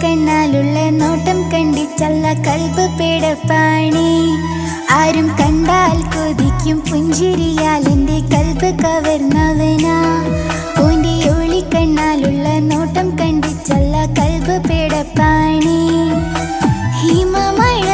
കണ്ണാലുള്ള നോട്ടം കണ്ടിച്ചല്ല കൽബ് പേടപ്പാണി. ആരും കണ്ടാൽ കൊതിക്കും പുഞ്ചിരിയാൽ എന്റെ കൽബ് കവർന്നവനാ. ഓന്റെ ഒളിക്കണ്ണാലുള്ള നോട്ടം കണ്ടിച്ചല്ല കൽബ് പേടപ്പാണി. ഹിമമഴ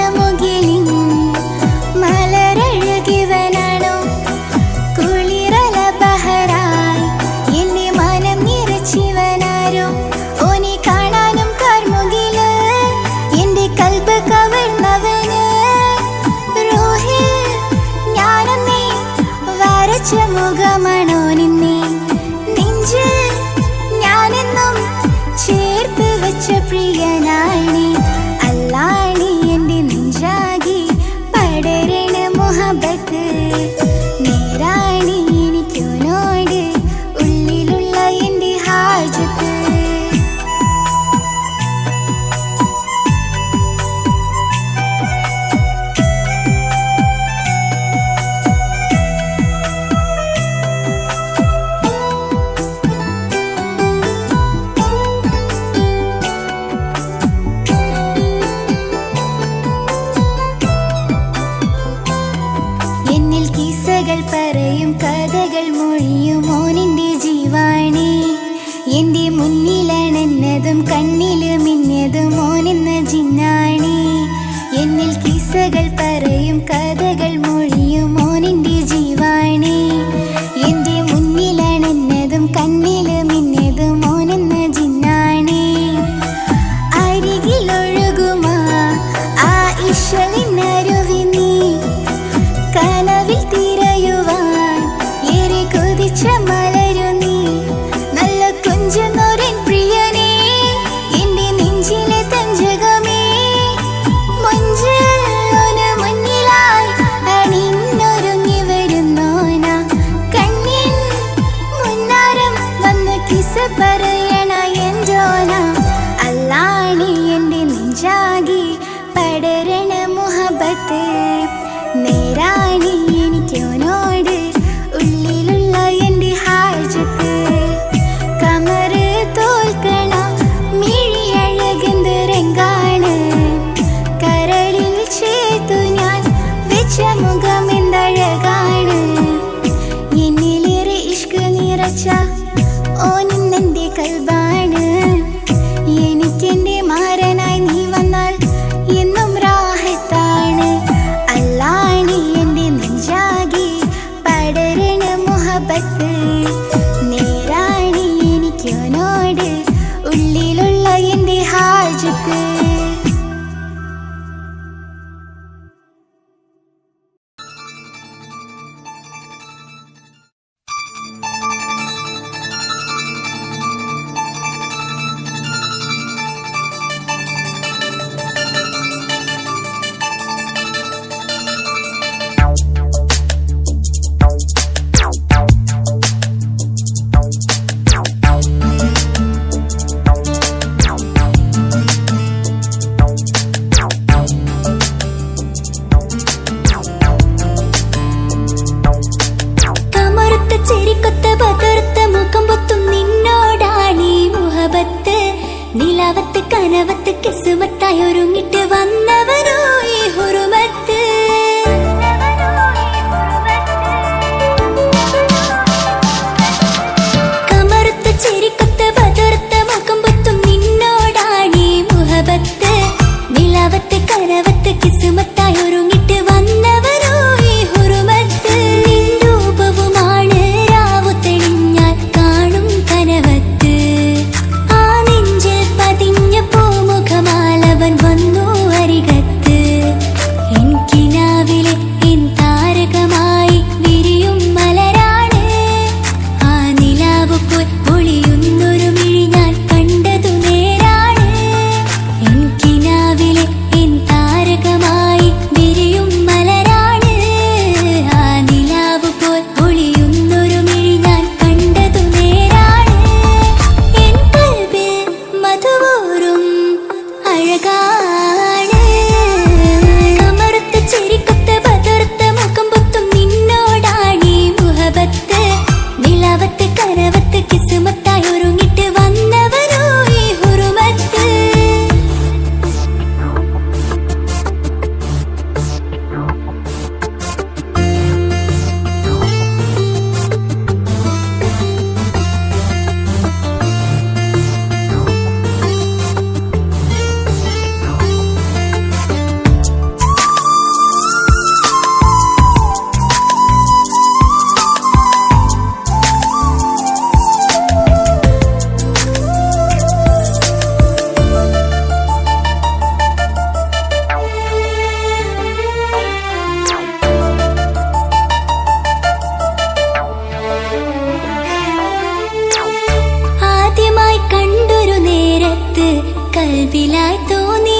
கரவத்து கிசுமத்தாய் ஒருங்கி കൽവിലായി തോന്നി.